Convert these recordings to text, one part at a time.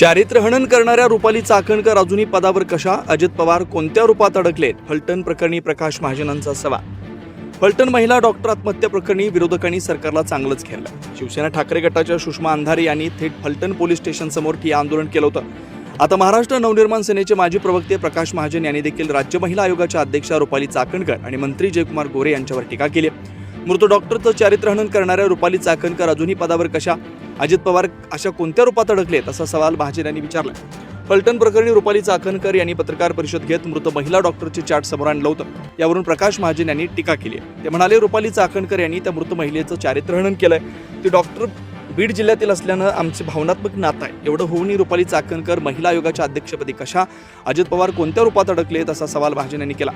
चारित्र्यहनन करणाऱ्या रुपाली चाकणकर अजूनही पदावर कशा? अजित पवार कोणत्या रूपात अडकलेत? फलटण प्रकरणी प्रकाश महाजनांचा सवाल. फलटण महिला डॉक्टर आत्महत्या प्रकरणी विरोधकांनी सरकारला चांगलंच घेरलं. शिवसेना ठाकरे गटाच्या सुषमा अंधारे यांनी थेट फलटण पोलीस स्टेशन समोर ठिय्या आंदोलन केलं होतं. आता महाराष्ट्र नवनिर्माण सेनेचे माजी प्रवक्ते प्रकाश महाजन यांनी देखील राज्य महिला आयोगाच्या अध्यक्षा रुपाली चाकणकर आणि मंत्री जयकुमार गोरे यांच्यावर टीका केली मृत डॉक्टरचं चारित्र्यहनन करणाऱ्या रुपाली चाकणकर अजूनही पदावर कशा? अजित पवार अशा कोणत्या रूपात अडकलेत असा सवाल महाजन यांनी विचारला. पलटण प्रकरणी रुपाली चाकणकर यांनी पत्रकार परिषद घेत मृत महिला डॉक्टरचे चाट समोर आणलं होतं. यावरून प्रकाश महाजन यांनी टीका केली आहे. ते म्हणाले रुपाली चाकणकर यांनी त्या मृत महिलेचं चारित्र्यहनन केलंय. ती डॉक्टर बीड जिल्ह्यातील असल्यानं आमचे भावनात्मक नातं आहे. एवढं होऊनही रुपाली चाकणकर महिला आयोगाच्या अध्यक्षपदी कशा अजित पवार कोणत्या रूपात अडकलेत असा सवाल महाजन यांनी केला.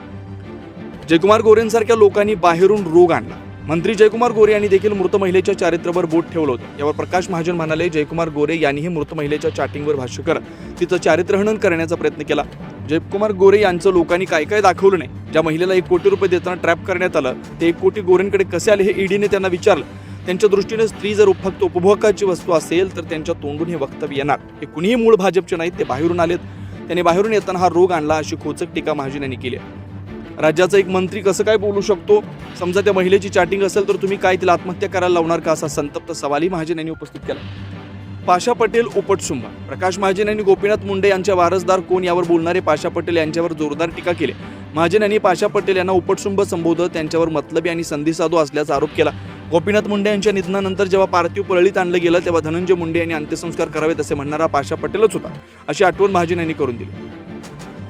जयकुमार गोरेंसारख्या लोकांनी बाहेरून रोग आणला. मंत्री जयकुमार गोरे यांनी देखील मृत महिलेच्या चारित्र्यावर बोट ठेवलं होतं. यावर प्रकाश महाजन म्हणाले जयकुमार गोरे यांनीही मृत महिलेच्या चॅटिंगवर भाष्य करत तिचं चारित्र्यहनन करण्याचा प्रयत्न केला. जयकुमार गोरे यांचं लोकांनी काय काय दाखवलं नाही? ज्या महिलेला एक कोटी रुपये देताना ट्रॅप करण्यात आलं ते एक कोटी गोरेंकडे कसे आले हे ईडीने त्यांना विचारलं. त्यांच्या दृष्टीने स्त्री जर फक्त उपभोगाची वस्तू असेल तर त्यांच्या तोंडून हे वक्तव्य येणार. हे कुणीही मूळ भाजपचे नाहीत ते बाहेरून आलेत. त्यांनी बाहेरून येताना हा रोग आणला अशी खोचक टीका महाजन यांनी केली आहे. राज्याचा एक मंत्री कसं काय बोलू शकतो? समजा त्या महिलेची चॅटिंग असेल तर तुम्ही काय तिला आत्महत्या करायला लावणार का? असा संतप्त सवालही महाजन यांनी उपस्थित केला. पाशा पटेल उपटसुंब प्रकाश महाजन यांनी गोपीनाथ मुंडे यांच्या वारसदार कोण यावर बोलणारे पाशा पटेल यांच्यावर जोरदार टीका केली. महाजन यांनी पाशा पटेल यांना उपटसुंब संबोधत त्यांच्यावर मतलबी आणि संधी साधू असल्याचा आरोप केला. गोपीनाथ मुंडे यांच्या निधनानंतर जेव्हा पार्थिव पळळीत आणलं गेलं तेव्हा धनंजय मुंडे यांनी अंत्यसंस्कार करावेत असे म्हणणारा पाशा पटेलच होता. अशी आठवण महाजन यांनी करून दिली.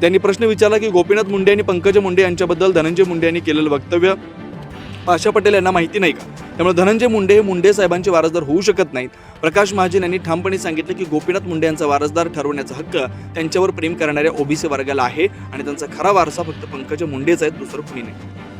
त्यांनी प्रश्न विचारला की गोपीनाथ मुंडे आणि पंकज मुंडे यांच्याबद्दल धनंजय मुंडे यांनी केलेलं वक्तव्य पाशा पटेल यांना माहिती नाही का? त्यामुळे धनंजय मुंडे हे मुंडे साहेबांचे वारसदार होऊ शकत नाहीत. प्रकाश महाजन यांनी ठामपणे सांगितलं की गोपीनाथ मुंडे यांचा वारसदार ठरवण्याचा हक्क त्यांच्यावर प्रेम करणाऱ्या ओबीसी वर्गाला आहे आणि त्यांचा खरा वारसा फक्त पंकज मुंडेच आहेत दुसरं कुणी नाही.